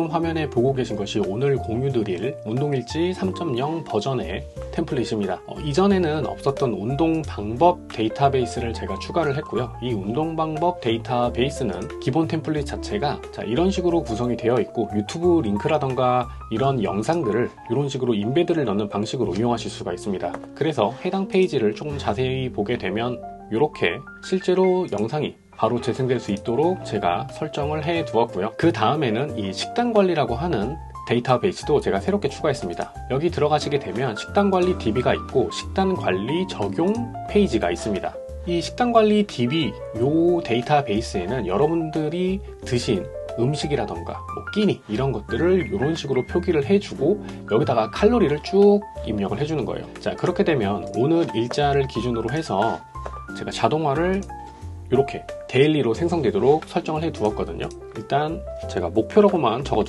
지금 화면에 보고 계신 것이 오늘 공유 드릴 운동일지 3.0 버전의 템플릿입니다. 어, 이전에는 없었던 운동 방법 데이터베이스를 제가 추가를 했고요. 이 운동 방법 데이터베이스는 기본 템플릿 자체가 자, 이런 식으로 구성이 되어 있고 유튜브 링크라던가 이런 영상들을 이런 식으로 인베드를 넣는 방식으로 이용하실 수가 있습니다. 그래서 해당 페이지를 조금 자세히 보게 되면 이렇게 실제로 영상이 바로 재생될 수 있도록 제가 설정을 해 두었고요. 그 다음에는 이 식단 관리라고 하는 데이터베이스도 제가 새롭게 추가했습니다. 여기 들어가시게 되면 식단 관리 DB가 있고 식단 관리 적용 페이지가 있습니다. 이 식단 관리 DB 요 데이터베이스에는 여러분들이 드신 음식이라던가 뭐 끼니 이런 것들을 이런 식으로 표기를 해주고 여기다가 칼로리를 쭉 입력을 해주는 거예요. 자 그렇게 되면 오늘 일자를 기준으로 해서 제가 자동화를 이렇게 데일리로 생성되도록 설정을 해 두었거든요. 일단 제가 목표라고만 적어